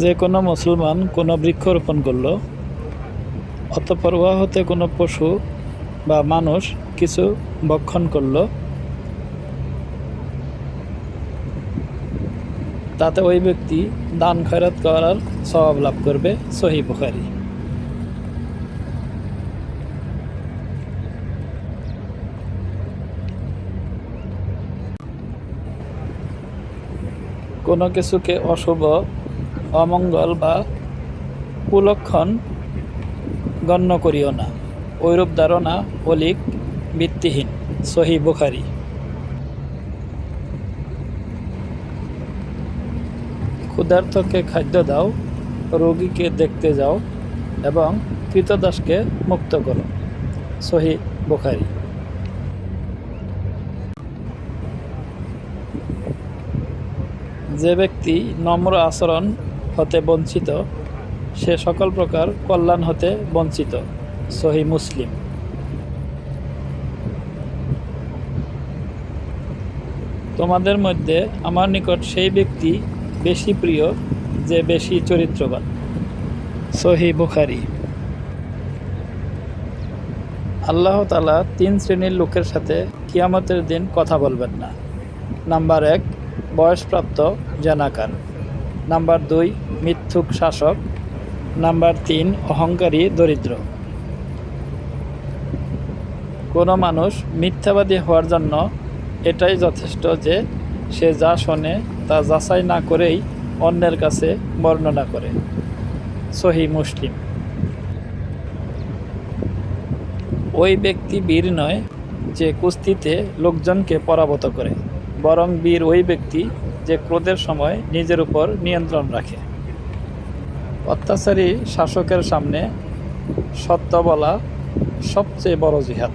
যে কোনো মুসলমান কোনো বৃক্ষরোপণ করল, অতঃপর হতে কোনো পশু বা মানুষ কিছু ভক্ষণ করল, তাতে ওই ব্যক্তি দান খয়রাত করার স্বভাব লাভ করবে, সহি বুখারি। কোনো কিছুকে অশুভ অমঙ্গল বা কুলক্ষণ গণ্য করিও না। ঐরূপ ধারণা অলিক ভিত্তিহীন, সহি বুখারি। ক্ষুধার্তকে খাদ্য দাও, রোগীকে দেখতে যাও এবং কৃতদাসকে মুক্ত করো। সহি বুখারি। যে ব্যক্তি নম্র আচরণ হতে বঞ্চিত, সে সকল প্রকার কল্যাণ হতে বঞ্চিত। সহি মুসলিম। তোমাদের মধ্যে আমার নিকট সেই ব্যক্তি বেশি প্রিয়, যে বেশি চরিত্রবান। সহি বুখারি। আল্লাহ তালা তিন শ্রেণির লোকের সাথে কিয়ামতের দিন কথা বলবেন না। নাম্বার এক, বয়সপ্রাপ্ত জানাকার। নাম্বার দুই, মিথ্যুক শাসক। নাম্বার তিন, অহংকারী দরিদ্র। কোনো মানুষ মিথ্যাবাদী হওয়ার জন্য এটাই যথেষ্ট যে সে যা শোনে তা যাচাই না করেই অন্যের কাছে বর্ণনা করে। সহি মুসলিম। ওই ব্যক্তি বীর নয় যে কুস্তিতে লোকজনকে পরাভূত করে, বরং বীর ওই ব্যক্তি যে ক্রোধের সময় নিজের উপর নিয়ন্ত্রণ রাখে। অত্যাচারী শাসকের সামনে সত্য বলা সবচেয়ে বড় জিহাদ।